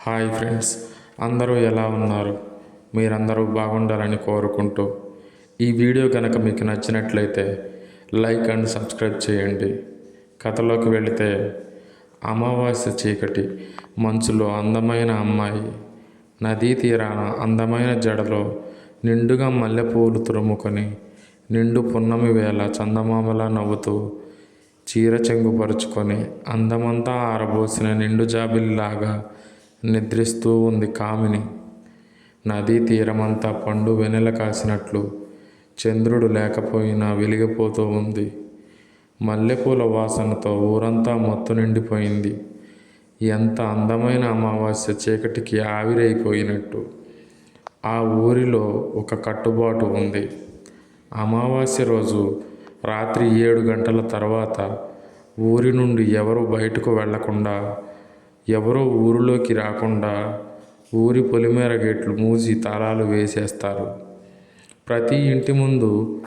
Hi friends అందరూ ఎలా ఉన్నారు? మీరందరూ బాగుండాలని కోరుకుంటూ ఈ వీడియో కనుక మీకు నచ్చినట్లయితే లైక్ అండ్ సబ్స్క్రైబ్ చేయండి. కథలోకి వెళితే అమావాస్య చీకటి మంచులో అందమైన అమ్మాయి నదీ తీరాన అందమైన జడలో నిండుగా మల్లెపూలు తురుముకొని నిండు పున్నమి వేళ చందమామలా నవ్వుతూ చీర చెంగుపరుచుకొని అందమంతా ఆరబోసిన నిండు జాబిల్లాగా నిద్రిస్తూ ఉంది కామిని. నదీ తీరమంతా పండు వెన్నెల కాసినట్లు చంద్రుడు లేకపోయినా వెలిగిపోతూ ఉంది. మల్లెపూల వాసనతో ఊరంతా మత్తు నిండిపోయింది. ఎంత అందమైన అమావాస్య చీకటికి ఆవిరైపోయినట్టు. ఆ ఊరిలో ఒక కట్టుబాటు ఉంది. అమావాస్య రోజు రాత్రి ఏడు గంటల తర్వాత ఊరి నుండి ఎవరు బయటకు వెళ్ళకుండా ఎవరో ఊరిలోకి రాకుండా ఊరి పొలిమేర గేట్లు మూసి తాళాలు వేసేస్తారు. ప్రతి ఇంటి ముందు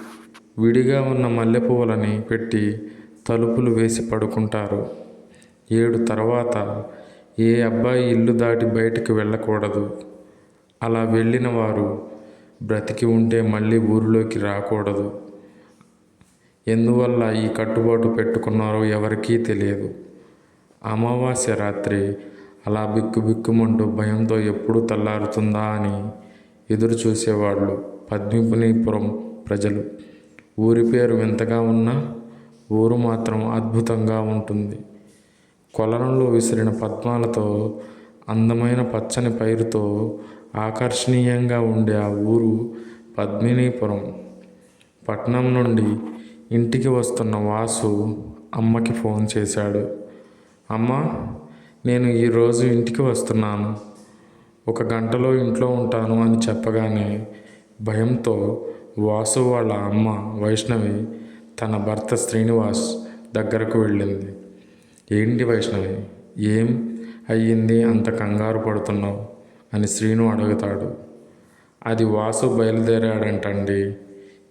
విడిగా ఉన్న మల్లెపువ్వులని పెట్టి తలుపులు వేసి పడుకుంటారు. ఏడు తర్వాత ఏ అబ్బాయి ఇల్లు దాటి బయటికి వెళ్ళకూడదు. అలా వెళ్ళిన వారు బ్రతికి ఉంటే మళ్ళీ ఊరిలోకి రాకూడదు. ఎందువల్ల ఈ కట్టుబాటు పెట్టుకున్నారో ఎవరికీ తెలియదు. అమావాస్య రాత్రి అలా బిక్కు బిక్కుమంటూ భయంతో ఎప్పుడు తెల్లారుతుందా అని ఎదురు చూసేవాళ్ళు పద్మిపునీపురం ప్రజలు. ఊరి పేరు వింతగా ఉన్నా ఊరు మాత్రం అద్భుతంగా ఉంటుంది. కొలనంలో విసిరిన పద్మాలతో అందమైన పచ్చని పైరుతో ఆకర్షణీయంగా ఉండే ఆ ఊరు పద్మినీపురం. పట్నం నుండి ఇంటికి వస్తున్న వాసు అమ్మకి ఫోన్ చేశాడు. అమ్మ నేను ఈరోజు ఇంటికి వస్తున్నాను. ఒక గంటలో ఇంట్లో ఉంటాను అని చెప్పగానే భయంతో వాసు వాళ్ళ అమ్మ వైష్ణవి తన భర్త శ్రీనివాస్ దగ్గరకు వెళ్ళింది. ఏంటి వైష్ణవి ఏం అయ్యింది అంత కంగారు పడుతున్నావు? అని శ్రీను అడుగుతాడు. అది వాసు బయలుదేరాడంటండి.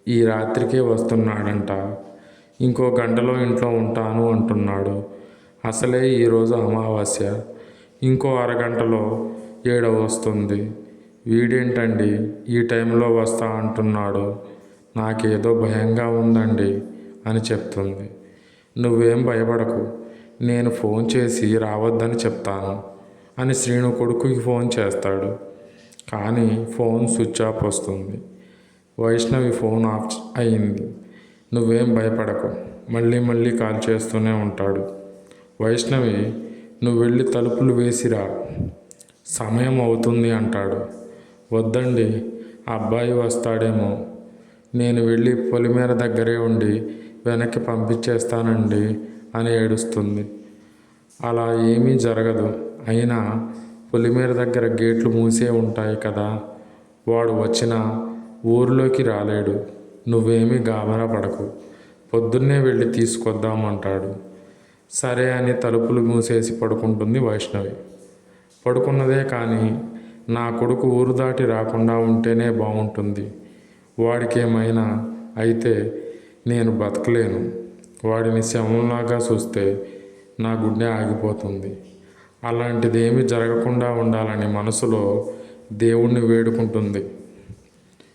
ఈ రాత్రికే వస్తున్నాడంట. ఇంకో గంటలో ఇంట్లో ఉంటాను అంటున్నాడు అసలే ఈరోజు అమావాస్య. ఇంకో అరగంటలో ఏడ వస్తుంది. వీడేంటండి ఈ టైంలో వస్తా అంటున్నాడు. నాకేదో భయంగా ఉందండి అని చెప్తుంది. నువ్వేం భయపడకు. నేను ఫోన్ చేసి రావద్దని చెప్తాను అని శ్రీను కొడుకుకి ఫోన్ చేస్తాడు. కానీ ఫోన్ స్విచ్ ఆఫ్ వస్తుంది. వైష్ణవి ఫోన్ ఆఫ్ అయింది. నువ్వేం భయపడకు. మళ్ళీ మళ్ళీ కాల్ చేస్తూనే ఉంటాడు. వైష్ణవి నువ్వు వెళ్ళి తలుపులు వేసిరా. సమయం అవుతుంది అంటాడు. వద్దండి ఆ అబ్బాయి వస్తాడేమో. నేను వెళ్ళి పొలిమేర దగ్గరే ఉండి వెనక్కి పంపించేస్తానండి అని ఏడుస్తుంది. అలా ఏమీ జరగదు. అయినా పొలిమేర దగ్గర గేట్లు మూసే ఉంటాయి కదా. వాడు వచ్చినా ఊరిలోకి రాలేడు. నువ్వేమీ గాబరా పడకు. పొద్దున్నే వెళ్ళి తీసుకొద్దామంటాడు సరే అని తలుపులు మూసేసి పడుకుంటుంది వైష్ణవి. పడుకున్నదే కానీ నా కొడుకు ఊరు దాటి రాకుండా ఉంటేనే బాగుంటుంది వాడికేమైనా అయితే నేను బతకలేను. వాడిని శవంలాగా చూస్తే నా గుండె ఆగిపోతుంది. అలాంటిదేమీ జరగకుండా ఉండాలని మనసులో దేవుణ్ణి వేడుకుంటుంది.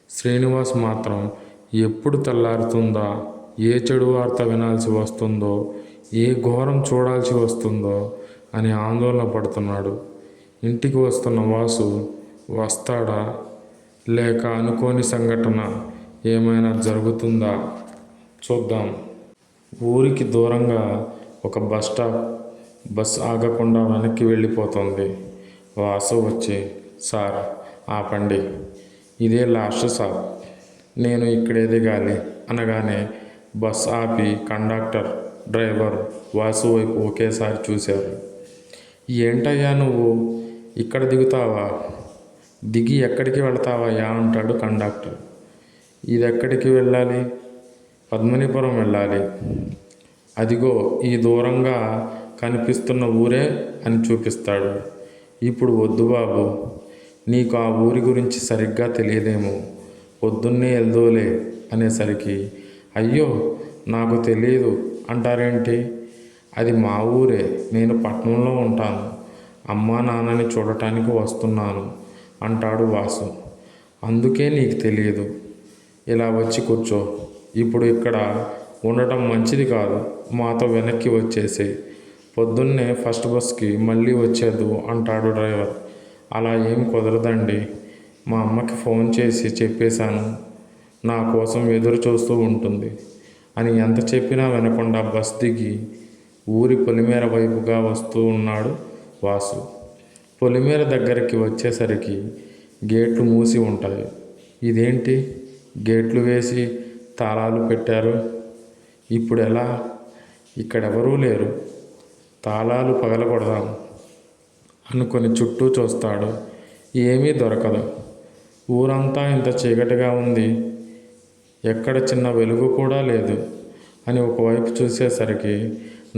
శ్రీనివాస్ మాత్రం ఎప్పుడు తెల్లారుతుందా ఏ చెడు వార్త వినాల్సి వస్తుందో ఏ ఘోరం చూడాల్సి వస్తుందో అని ఆందోళన పడుతున్నాడు. ఇంటికి వస్తున్న వాసు వస్తాడా లేక అనుకోని సంఘటన ఏమైనా జరుగుతుందా? చూద్దాం. ఊరికి దూరంగా ఒక బస్ స్టాప్ బస్ ఆగకుండా వెనక్కి వెళ్ళిపోతుంది. వాసు వచ్చి సార్ ఆపండి. ఇదే లాస్ట్ సార్ నేను ఇక్కడే దిగాలి. అనగానే బస్ ఆపి కండక్టర్ డ్రైవర్ వాసు వైపు ఒకేసారి చూశారు. ఏంటయ్యా నువ్వు? ఇక్కడ దిగుతావా? దిగి ఎక్కడికి వెళతావయ్యా అంటాడు కండక్టర్. ఇది ఎక్కడికి వెళ్ళాలి? పద్మనిపురం వెళ్ళాలి. అదిగో ఈ దూరంగా కనిపిస్తున్న ఊరే అని చూపిస్తాడు. ఇప్పుడు వద్దు బాబు. నీకు ఆ ఊరి గురించి సరిగ్గా తెలియదేమో. పొద్దున్నే వెళ్దోలే అనేసరికి అయ్యో నాకు తెలియదు అంటారేంటి? అది మా ఊరే. నేను పట్టణంలో ఉంటాను. అమ్మా నాన్నని చూడటానికి వస్తున్నాను అంటాడు వాసు. అందుకే నీకు తెలియదు ఇలా వచ్చి కూర్చో. ఇప్పుడు ఇక్కడ ఉండటం మంచిది కాదు. మాతో వెనక్కి వచ్చేసే పొద్దున్నే ఫస్ట్ బస్కి మళ్ళీ వచ్చేదు అంటాడు డ్రైవర్. అలా ఏం కుదరదండి. మా అమ్మకి ఫోన్ చేసి చెప్పేశాను. నా కోసం ఎదురు చూస్తూ ఉంటుంది. అని ఎంత చెప్పినా వినకుండా బస్ దిగి ఊరి పొలిమేర వైపుగా వస్తూ ఉన్నాడు వాసు. పొలిమేర దగ్గరికి వచ్చేసరికి గేట్లు మూసి ఉంటాయి. ఇదేంటి? గేట్లు వేసి తాళాలు పెట్టారు. ఇప్పుడు ఎలా? ఇక్కడెవరూ లేరు. తాళాలు పగలగొడదాం అనుకొని చుట్టూ చూస్తాడు. ఏమీ దొరకదు. ఊరంతా ఇంత చీకటిగా ఉంది. ఎక్కడ చిన్న వెలుగు కూడా లేదు అని ఒకవైపు చూసేసరికి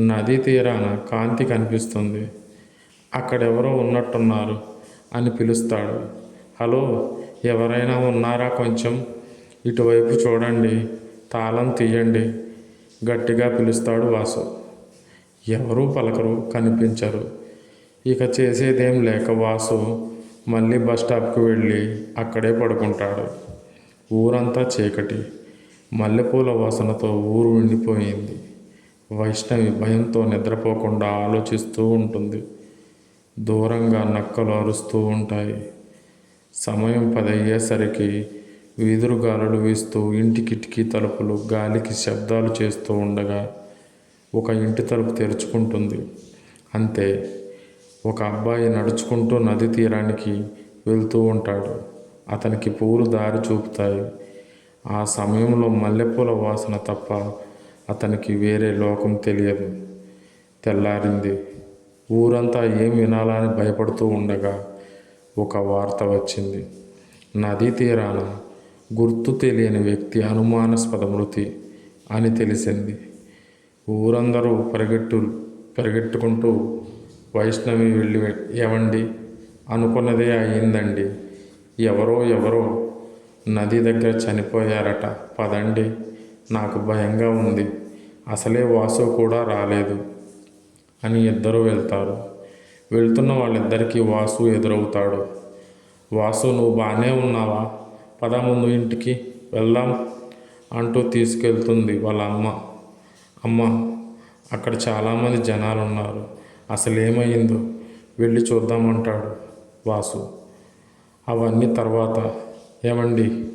నదీ తీరాన కాంతి కనిపిస్తుంది. అక్కడెవరో ఉన్నట్టున్నారు అని పిలుస్తాడు. హలో ఎవరైనా ఉన్నారా కొంచెం? ఇటువైపు చూడండి తాళం తీయండి గట్టిగా పిలుస్తాడు వాసు. ఎవరూ పలకరు కనిపించరు. ఇక చేసేదేం లేక వాసు మళ్ళీ బస్ స్టాప్కి వెళ్ళి అక్కడే పడుకుంటాడు. ఊరంతా చీకటి. మల్లెపూల వాసనతో ఊరు ఉండిపోయింది వైష్ణవి భయంతో నిద్రపోకుండా ఆలోచిస్తూ ఉంటుంది. దూరంగా నక్కలు అరుస్తూ ఉంటాయి. సమయం పదయ్యేసరికి వీధురు గాలులు వీస్తూ ఇంటి కిటికీ తలుపులు గాలికి శబ్దాలు చేస్తూ ఉండగా ఒక ఇంటి తలుపు తెరుచుకుంటుంది. అంతే. ఒక అబ్బాయి నడుచుకుంటూ నది తీరానికి వెళ్తూ ఉంటాడు. అతనికి పూలు దారి చూపుతాయి. ఆ సమయంలో మల్లెపూల వాసన తప్ప అతనికి వేరే లోకం తెలియదు. తెల్లారింది. ఊరంతా ఏం వినాలని భయపడుతూ ఉండగా ఒక వార్త వచ్చింది. నదీ తీరాన గుర్తు తెలియని వ్యక్తి అనుమానాస్పద మృతి అని తెలిసింది. ఊరందరూ పరిగెట్టు పరిగెట్టుకుంటూ వైష్ణవి వెళ్ళి ఏమండి అనుకున్నదే అయ్యిందండి ఎవరో ఎవరో నది దగ్గర చనిపోయారట. పదండి నాకు భయంగా ఉంది. అసలే వాసు కూడా రాలేదు అని ఇద్దరు వెళ్తారు. వెళ్తున్న వాళ్ళిద్దరికీ వాసు ఎదురవుతాడు. వాసు నువ్వు బాగానే ఉన్నావా? పద ముందు ఇంటికి వెళ్దాం అంటూ తీసుకెళ్తుంది వాళ్ళ అమ్మ. అమ్మ అక్కడ చాలామంది జనాలు ఉన్నారు అసలు ఏమైందో వెళ్ళి చూద్దామంటాడు వాసు. అవన్నీ తర్వాత. ఏమండి?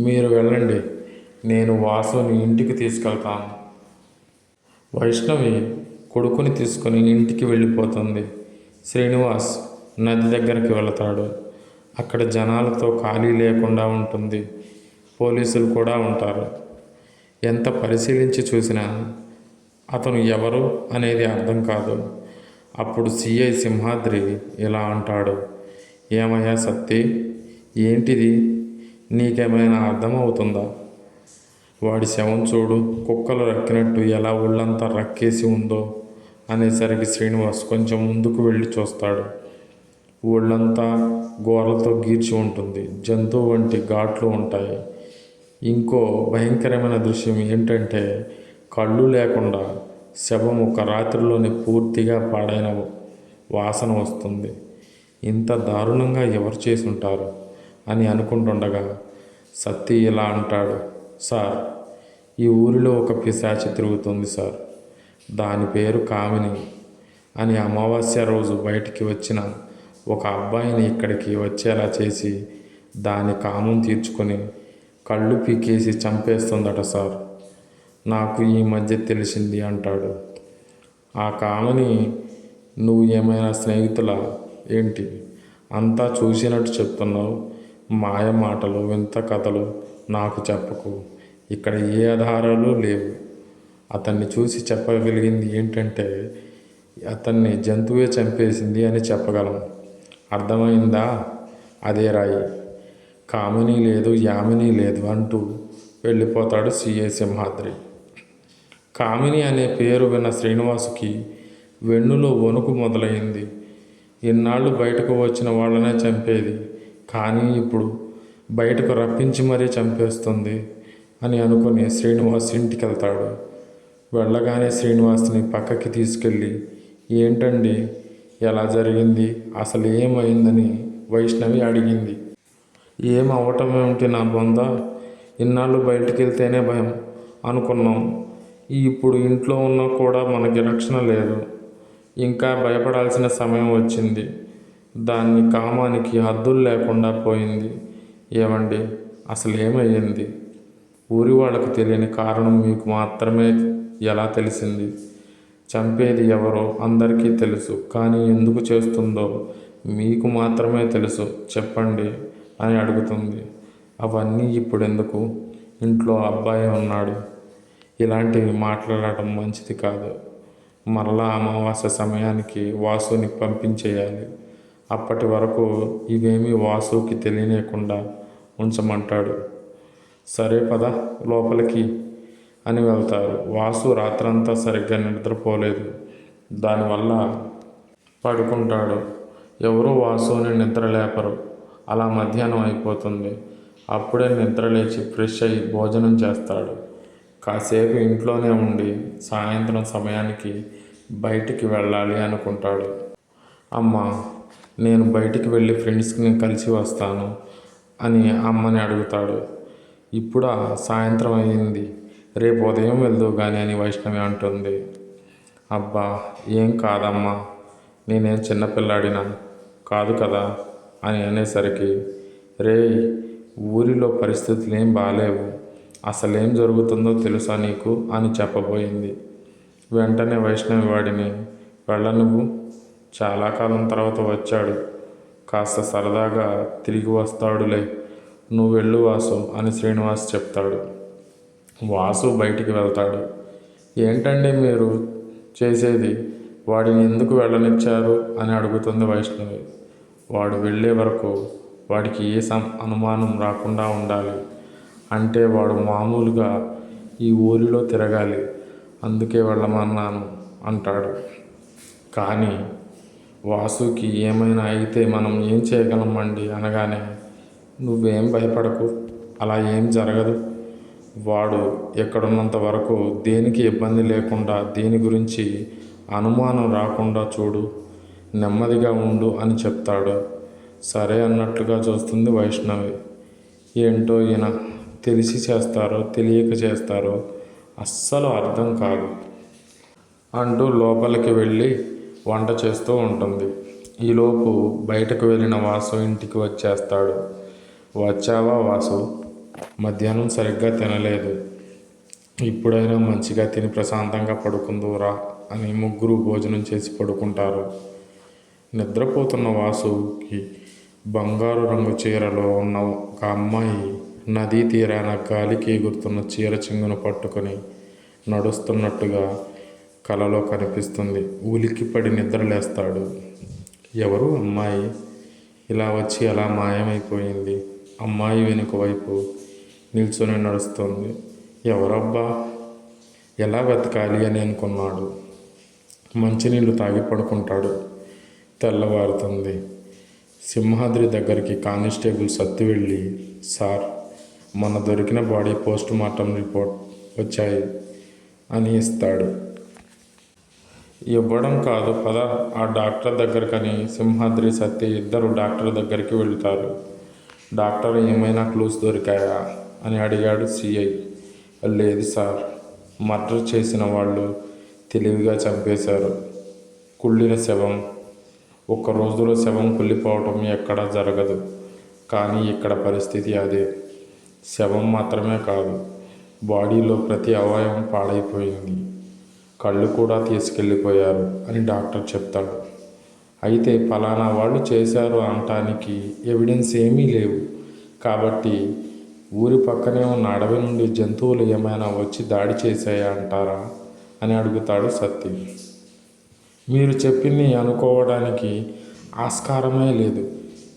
మీరు వెళ్ళండి. నేను వాసుని ఇంటికి తీసుకెళ్తాను. వైష్ణవి కొడుకుని తీసుకొని ఇంటికి వెళ్ళిపోతుంది. శ్రీనివాస్ నది దగ్గరికి వెళతాడు. అక్కడ జనాలతో ఖాళీ లేకుండా ఉంటుంది. పోలీసులు కూడా ఉంటారు. ఎంత పరిశీలించి చూసినా అతను ఎవరు అనేది అర్థం కాదు. అప్పుడు సిఐ సింహాద్రి ఇలా అంటాడు. ఏమయ్యా సత్తి? ఏంటిది? నీకేమైనా అర్థమవుతుందా? వాడి శవం చూడు కుక్కలు రక్కినట్టు ఎలా ఒళ్ళంతా రక్కేసి ఉందో అనేసరికి శ్రీనివాస్ కొంచెం ముందుకు వెళ్ళి చూస్తాడు. ఒళ్ళంతా గోరలతో గీర్చి ఉంటుంది జంతువు వంటి ఘాట్లు ఉంటాయి. ఇంకో భయంకరమైన దృశ్యం ఏంటంటే కళ్ళు లేకుండా శవం ఒక రాత్రిలోనే పూర్తిగా పాడైన వాసన వస్తుంది. ఇంత దారుణంగా ఎవరు చేసుంటారు? అని అనుకుంటుండగా సత్తి ఇలా అంటాడు సార్ ఈ ఊరిలో ఒక పిశాచి తిరుగుతుంది సార్. దాని పేరు కామిని అని అమావాస్య రోజు బయటికి వచ్చిన ఒక అబ్బాయిని ఇక్కడికి వచ్చేలా చేసి దాని కామం తీర్చుకొని కళ్ళు పీకేసి చంపేస్తుందట సార్. నాకు ఈ మధ్య తెలిసింది అంటాడు. ఆ కామని నువ్వు ఏమైనా స్నేహితుల? ఏంటి? అంతా చూసినట్టు చెప్తున్నావు. మాయ మాటలు వింత కథలు నాకు చెప్పకు. ఇక్కడ ఏ ఆధారాలు లేవు. అతన్ని చూసి చెప్పగలిగింది ఏంటంటే అతన్ని జంతువే చంపేసింది అని చెప్పగలం. అర్థమైందా? అదే రాయి. కామిని లేదు యామిని లేదు అంటూ వెళ్ళిపోతాడు సిఏ సింహాద్రి. కామిని అనే పేరు విన్న శ్రీనివాసుకి వెన్నులో వణుకు మొదలైంది. ఇన్నాళ్ళు బయటకు వచ్చిన వాళ్ళనే చంపేది. కానీ ఇప్పుడు బయటకు రప్పించి మరీ చంపేస్తుంది అని అనుకుని శ్రీనివాస్ ఇంటికి వెళ్తాడు వెళ్ళగానే శ్రీనివాస్ని పక్కకి తీసుకెళ్ళి ఏంటండి? ఎలా జరిగింది? అసలు ఏమైందని? వైష్ణవి అడిగింది. ఏం ఏమిటి నా బొంద? ఇన్నాళ్ళు బయటికి వెళ్తేనే భయం అనుకున్నాం. ఇప్పుడు ఇంట్లో ఉన్నా కూడా మనకి రక్షణ లేదు. ఇంకా భయపడాల్సిన సమయం వచ్చింది. దాన్ని కామానికి హద్దులు లేకుండా పోయింది. ఏమండి? అసలు ఏమయ్యింది ఊరి వాళ్ళకు తెలియని కారణం మీకు మాత్రమే ఎలా తెలిసింది? చంపేది ఎవరో అందరికీ తెలుసు. కానీ ఎందుకు చేస్తుందో మీకు మాత్రమే తెలుసు. చెప్పండి అని అడుగుతుంది. అవన్నీ ఇప్పుడు ఎందుకు ఇంట్లో అబ్బాయి ఉన్నాడు. ఇలాంటివి మాట్లాడటం మంచిది కాదు. మరలా అమావాస్య సమయానికి వాసుని పంపించేయాలి. అప్పటి వరకు ఇవేమీ వాసుకి తెలియనేకుండా ఉంచమంటాడు. సరే పద లోపలికి అని వెళ్తారు. వాసు రాత్రంతా సరిగ్గా నిద్రపోలేదు. దానివల్ల పడుకుంటాడు. ఎవరూ వాసుని నిద్ర లేపరు అలా మధ్యాహ్నం అయిపోతుంది. అప్పుడే నిద్ర లేచి ఫ్రెష్ అయ్యి భోజనం చేస్తాడు. కాసేపు ఇంట్లోనే ఉండి సాయంత్రం సమయానికి బయటికి వెళ్ళాలి అనుకుంటాడు. అమ్మ నేను బయటికి వెళ్ళి ఫ్రెండ్స్ని కలిసి వస్తాను అని అమ్మని అడుగుతాడు. ఇప్పుడు? సాయంత్రం అయ్యింది. రేపు ఉదయం వెళ్దు కానీ అని వైష్ణవి అంటుంది. అబ్బా ఏం కాదమ్మా. నేనేం చిన్నపిల్లాడినా? కాదు కదా అని అనేసరికి రే ఊరిలో పరిస్థితులు ఏం బాగాలేవు అసలేం జరుగుతుందో తెలుసా నీకు? అని చెప్పబోయింది. వెంటనే వైష్ణవి వాడిని వెళ్ళ నువ్వు. చాలా కాలం తర్వాత వచ్చాడు. కాస్త సరదాగా తిరిగి వస్తాడులే. నువ్వు వెళ్ళు వాసు అని శ్రీనివాస్ చెప్తాడు. వాసు బయటికి వెళ్తాడు. ఏంటండి మీరు చేసేది? వాడిని ఎందుకు వెళ్ళనిచ్చారు? అని అడుగుతుంది వైష్ణవి. వాడు వెళ్ళే వరకు వాడికి ఏ సం అనుమానం రాకుండా ఉండాలి. అంటే వాడు మామూలుగా ఈ ఊరిలో తిరగాలి. అందుకే వెళ్ళమన్నాను అంటాడు. కానీ వాసుకి ఏమైనా అయితే మనం ఏం చేయగలమండి అనగానే నువ్వేం భయపడకు అలా ఏం జరగదు. వాడు ఎక్కడున్నంత వరకు దేనికి ఇబ్బంది లేకుండా దేని గురించి అనుమానం రాకుండా చూడు నెమ్మదిగా ఉండు అని చెప్తాడు. సరే అన్నట్లుగా చూస్తుంది వైష్ణవి. ఏంటో ఈయన తెలిసి చేస్తారో తెలియక చేస్తారో అస్సలు అర్థం కాదు. అంటూ లోపలికి వెళ్ళి వంట చేస్తూ ఉంటుంది. ఈలోపు బయటకు వెళ్ళిన వాసు ఇంటికి వచ్చేస్తాడు. వచ్చావా వాసు? మధ్యాహ్నం సరిగ్గా తినలేదు. ఇప్పుడైనా మంచిగా తిని ప్రశాంతంగా పడుకుందురా అని ముగ్గురు భోజనం చేసి పడుకుంటారు. నిద్రపోతున్న వాసుకి బంగారు రంగు చీరలో ఉన్న ఒక అమ్మాయి నదీ తీరాన గాలికి ఎగురుతున్న చీర చింగును పట్టుకొని నడుస్తున్నట్టుగా కలలో కనిపిస్తుంది. ఉలిక్కిపడి నిద్రలేస్తాడు ఎవరు? అమ్మాయి. ఇలా వచ్చి అలా మాయమైపోయింది. అమ్మాయి వెనుక వైపు నిల్చొని నడుస్తుంది. ఎవరబ్బా? ఎలా వెతకాలి అని అనుకున్నాడు. మంచినీళ్ళు తాగి పడుకుంటాడు. తెల్లవారుతుంది. సింహాద్రి దగ్గరికి కానిస్టేబుల్ సత్తి వెళ్ళి సార్ మన దొరికిన బాడీ పోస్ట్ మార్టం రిపోర్ట్ వచ్చాయి అని ఇస్తాడు. ఇవ్వడం కాదు పద. ఆ డాక్టర్ దగ్గరకని సింహాద్రి సత్య ఇద్దరు డాక్టర్ దగ్గరికి వెళ్తారు. డాక్టర్ ఏమైనా క్లూస్ దొరికాయా? అని అడిగాడు సిఐ. లేదు సార్. మర్డర్ చేసిన వాళ్ళు తెలివిగా చంపేశారు. కుళ్ళిన శవం. ఒక్క రోజులో శవం కుళ్ళిపోవటం ఎక్కడా జరగదు. కానీ ఇక్కడ పరిస్థితి అదే. శవం మాత్రమే కాదు బాడీలో ప్రతి అవయవం పాడైపోయింది. కళ్ళు కూడా తీసుకెళ్ళిపోయారు అని డాక్టర్ చెప్తాడు. అయితే ఫలానా వాళ్ళు చేశారు అనటానికి ఎవిడెన్స్ ఏమీ లేవు. కాబట్టి ఊరి పక్కనే ఉన్న అడవి నుండి జంతువులు ఏమైనా వచ్చి దాడి చేశాయా అంటారా అని అడుగుతాడు సత్తి మీరు చెప్పింది అనుకోవడానికి ఆస్కారమే లేదు.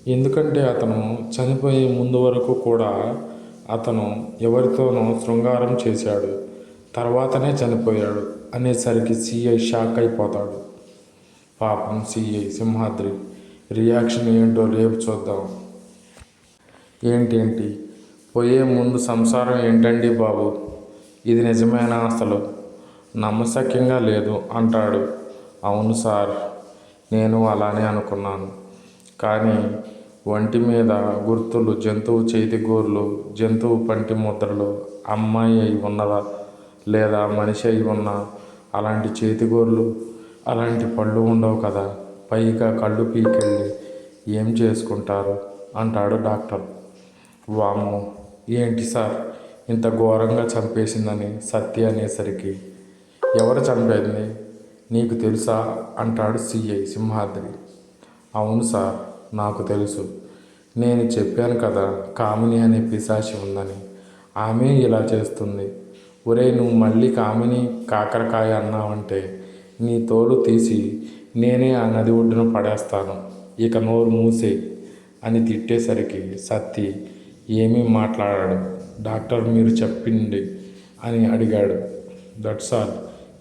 ఎందుకంటే అతను చనిపోయే ముందు వరకు కూడా అతను ఎవరితోనో శృంగారం చేశాడు. తర్వాతనే చనిపోయాడు. అనేసరికి సిఐ షాక్ అయిపోతాడు పాపం సిఐ సింహాద్రి రియాక్షన్ ఏంటో రేపు చూద్దాం. ఏంటేంటి? పోయే ముందు సంసారం ఏంటండి బాబు? ఇది నిజమేనా అసలు? నమ్మశక్యంగా లేదు అంటాడు. అవును సార్ నేను అలానే అనుకున్నాను. కానీ వంటి మీద గుర్తులు జంతువు చేతి గోర్లు జంతువు పంటి ముద్రలు అమ్మాయి అయి ఉన్నదా లేదా మనిషి అయి ఉన్నా అలాంటి చేతి గోర్లు అలాంటి పళ్ళు ఉండవు కదా పైగా కళ్ళు పీకెళ్ళి ఏం చేసుకుంటారు? అంటాడు డాక్టర్. వామ్మో ఏంటి సార్? ఇంత ఘోరంగా చంపేసిందని సత్య అనేసరికి. ఎవరు చంపేది? నీకు తెలుసా? అంటాడు సిఐ సింహాద్రి. అవును సార్ నాకు తెలుసు. నేను చెప్పాను కదా కామిని అనే పిశాచి ఉందని. ఆమె ఇలా చేస్తుంది. ఒరే నువ్వు మళ్ళీ కామిని కాకరకాయ అన్నావంటే నీ తోలు తీసి నేనే ఆ నది ఒడ్డున పడేస్తాను. ఇక నోరు మూసే అని తిట్టేసరికి సత్తి ఏమీ మాట్లాడాడు. డాక్టర్ మీరు చెప్పిండి అని అడిగాడు. That's all.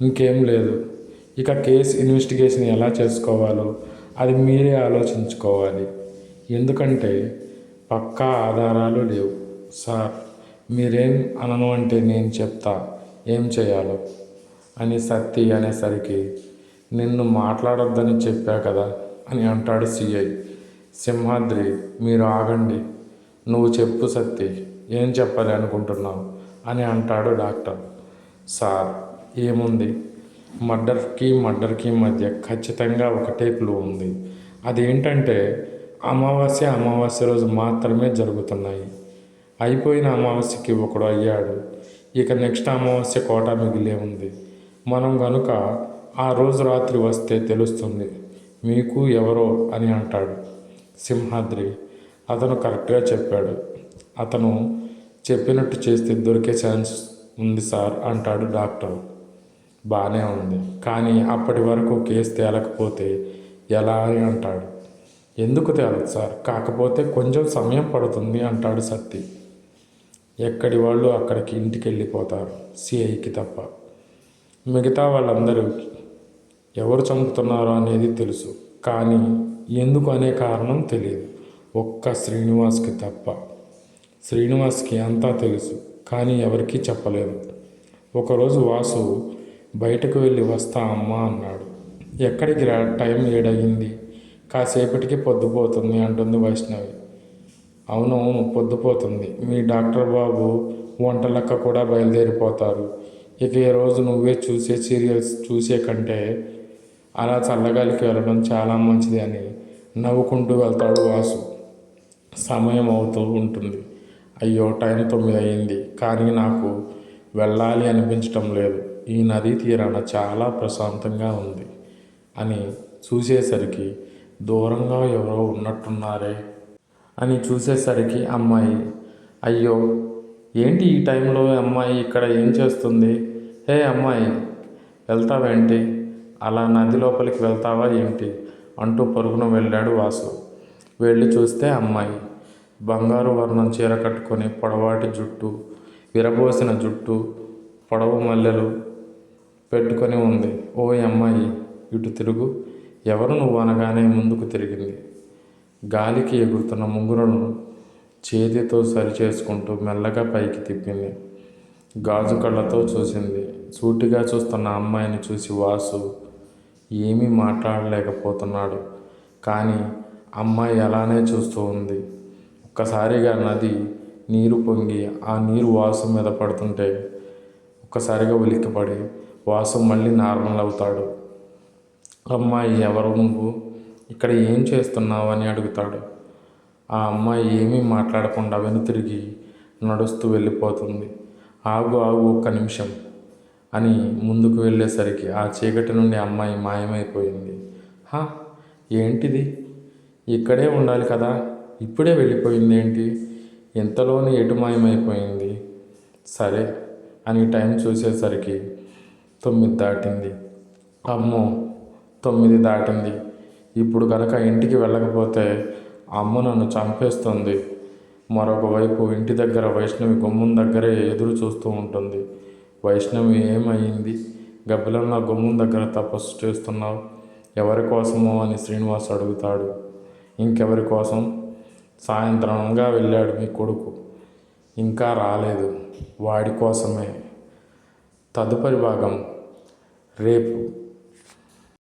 ఇంకేం లేదు. ఇక కేసు ఇన్వెస్టిగేషన్ ఎలా చేసుకోవాలో అది మీరే ఆలోచించుకోవాలి. ఎందుకంటే పక్కా ఆధారాలు లేవు. సార్ మీరేం అనను అంటే నేను చెప్తా. ఏం చేయాలో? అని సత్తి అనేసరికి నిన్ను మాట్లాడొద్దని చెప్పా కదా అని అంటాడు సిఐ. సింహాద్రి మీరు ఆగండి. నువ్వు చెప్పు సత్తి ఏం చెప్పాలి అనుకుంటున్నావు? అని అంటాడు డాక్టర్. సార్ ఏముంది? మర్డర్కి మర్డర్కి మధ్య ఖచ్చితంగా ఒకటే క్లూ ఉంది. అదేంటంటే అమావాస్య అమావాస్య రోజు మాత్రమే జరుగుతున్నాయి. అయిపోయిన అమావాస్యకి ఒకడు అయ్యాడు. ఇక నెక్స్ట్ అమావాస్య కోట మిగిలే ఉంది. మనం గనుక ఆ రోజు రాత్రి వస్తే తెలుస్తుంది మీకు ఎవరో అని అంటాడు సింహాద్రి. అతను కరెక్ట్గా చెప్పాడు. అతను చెప్పినట్టు చేస్తే దొరికే ఛాన్స్ ఉంది సార్ అంటాడు డాక్టర్. బాగానే ఉంది. కానీ అప్పటి వరకు కేసు తేలకపోతే ఎలా అని అంటాడు. ఎందుకు తేలదు సార్? కాకపోతే కొంచెం సమయం పడుతుంది అంటాడు సత్తి. ఎక్కడి వాళ్ళు అక్కడికి ఇంటికి వెళ్ళిపోతారు. సిఐకి తప్ప. మిగతా వాళ్ళందరూ ఎవరు చంపుతున్నారో అనేది తెలుసు. కానీ ఎందుకు అనే కారణం తెలియదు. ఒక్క శ్రీనివాస్కి తప్ప. శ్రీనివాస్కి అంతా తెలుసు. కానీ ఎవరికీ చెప్పలేదు. ఒకరోజు వాసు బయటకు వెళ్ళి వస్తా అమ్మా అన్నాడు. ఎక్కడికి రా? టైం ఏడయింది. కాసేపటికి పొద్దుపోతుంది అంటుంది వైష్ణవి. అవును పొద్దుపోతుంది. మీ డాక్టర్ బాబు వంట లెక్క కూడా బయలుదేరిపోతారు. ఇక ఈ రోజు నువ్వే చూసే సీరియల్స్ చూసే కంటే అలా చల్లగాలికి వెళ్ళడం చాలా మంచిది అని నవ్వుకుంటూ వెళ్తాడు వాసు. సమయం అవుతూ ఉంటుంది. అయ్యో టైం తొమ్మిది అయింది. కానీ నాకు వెళ్ళాలి అనిపించటం లేదు. ఈ నదీ తీరాన చాలా ప్రశాంతంగా ఉంది అని చూసేసరికి దూరంగా ఎవరో ఉన్నట్టున్నారే అని చూసేసరికి అమ్మాయి అయ్యో ఏంటి ఈ టైంలో అమ్మాయి ఇక్కడ ఏం చేస్తుంది? హే అమ్మాయి వెళ్తావేంటి అలా నది లోపలికి వెళ్తావా ఏంటి? అంటూ పరుగున వెళ్ళాడు వాసు. వెళ్ళి చూస్తే అమ్మాయి బంగారు వర్ణం చీర కట్టుకొని పొడవాటి జుట్టు విరబోసిన జుట్టు పొడవు మల్లెలు పెట్టుకొని ఉంది. ఓ అమ్మాయి ఇటు తిరుగు. ఎవరు నువ్వు అనగానే ముందుకు తిరిగింది. గాలికి ఎగురుతున్న ముంగురును చేతితో సరిచేసుకుంటూ మెల్లగా పైకి తిప్పింది. గాజు కళ్ళతో చూసింది. సూటిగా చూస్తున్న అమ్మాయిని చూసి వాసు ఏమీ మాట్లాడలేకపోతున్నాడు. కానీ అమ్మాయి అలానే చూస్తూ ఉంది. ఒక్కసారిగా నది నీరు పొంగి ఆ నీరు వాసు మీద పడుతుంటే ఒక్కసారిగా ఉలిక్కిపడి వాసు మళ్ళీ నార్మల్ అవుతాడు అమ్మాయి ఎవరు నువ్వు? ఇక్కడ ఏం చేస్తున్నావు? అని అడుగుతాడు. ఆ అమ్మాయి ఏమీ మాట్లాడకుండా వెనుతిరిగి నడుస్తూ వెళ్ళిపోతుంది. ఆగు ఆగు ఒక్క నిమిషం అని ముందుకు వెళ్ళేసరికి ఆ చీకటి నుండి అమ్మాయి మాయమైపోయింది. హా ఏంటిది? ఇక్కడే ఉండాలి కదా? ఇప్పుడే వెళ్ళిపోయింది ఏంటి? ఎంతలోనే ఎటు మాయమైపోయింది? సరే అని టైం చూసేసరికి తొమ్మిది దాటింది. అమ్మో తొమ్మిది దాటింది. ఇప్పుడు కనుక ఇంటికి వెళ్ళకపోతే అమ్మ నన్ను చంపేస్తుంది. మరొక వైపు ఇంటి దగ్గర వైష్ణవి గుమ్మం దగ్గరే ఎదురు చూస్తూ ఉంటుంది. వైష్ణవి ఏమైంది? గబ్బిలన్న గుమ్మం దగ్గర తపస్సు చేస్తున్నావు? ఎవరి కోసమో అని శ్రీనివాస్ అడుగుతాడు. ఇంకెవరి కోసం? సాయంత్రంగా వెళ్ళాడు మీ కొడుకు. ఇంకా రాలేదు. వాడి కోసమే. తదుపరి భాగం రేపు.